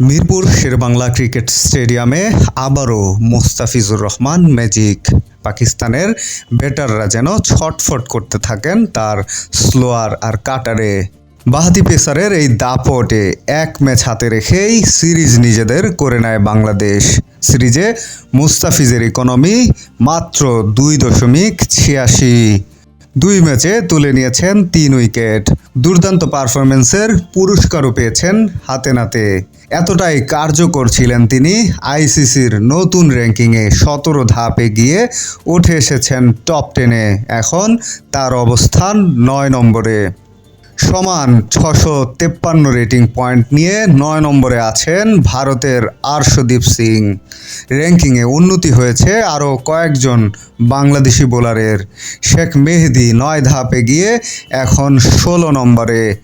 Mirpur Sher-e-Bangla cricket স্টেডিয়ামে আবারও Mostafizur Rahman magic. পাকিস্তানের ব্যাটাররা যেন ছটফট করতে থাকেন তার স্লোয়ার আর কাটারে। বাহাতি পেসারের এই দাপটে এক ম্যাচ হাতে রেখেই সিরিজ নিজেদের করে নেয় বাংলাদেশ। সিরিজে মুস্তাফিজের ইকোনমি মাত্র দুই দশমিক ছিয়াশি। দুই ম্যাচে তুলে নিয়েছেন তিন উইকেট। দুর্দান্ত পারফরমেন্সের পুরস্কারও পেয়েছেন হাতে নাতে। এতটাই কার্যকর ছিলেন তিনি আইসিসির নতুন র্যাঙ্কিংয়ে সতেরো ধাপে গিয়ে উঠে এসেছেন টপ টেনে। এখন তার অবস্থান নয় নম্বরে। সমান ছশো তেপ্পান্ন রেটিং পয়েন্ট নিয়ে নয় নম্বরে আছেন ভারতের আর্শদীপ সিং। র্যাঙ্কিংয়ে উন্নতি হয়েছে আরও কয়েকজন বাংলাদেশি বোলারের। শেখ মেহেদি নয় ধাপে গিয়ে এখন ষোলো নম্বরে।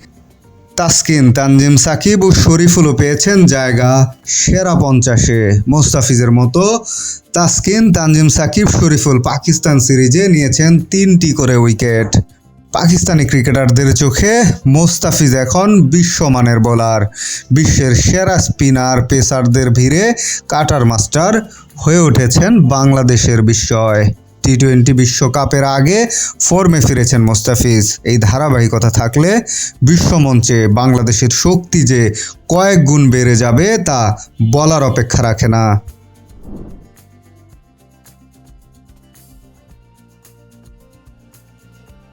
তাসকিন, তানজিম সাকিব ও শরীফুলও পেয়েছেন জায়গা সেরা পঞ্চাশে। মোস্তাফিজের মতো তাসকিন, তানজিম সাকিব, শরীফুল পাকিস্তান সিরিজে নিয়েছেন তিনটি করে উইকেট। পাকিস্তানি ক্রিকেটারদের চোখে মোস্তাফিজ এখন বিশ্বমানের বোলার। বিশ্বের সেরা স্পিনার, পেসারদের ভিড়ে কাটার মাস্টার হয়ে উঠেছেন বাংলাদেশের বিস্ময়। টি টোয়েন্টি বিশ্বকাপের আগে ফর্মে ফিরেছেন মোস্তাফিজ। এই ধারাবাহিকতা থাকলে বিশ্বমঞ্চে বাংলাদেশের শক্তি যে কয়েক গুণ বেড়ে যাবে তা বলার অপেক্ষা রাখে না।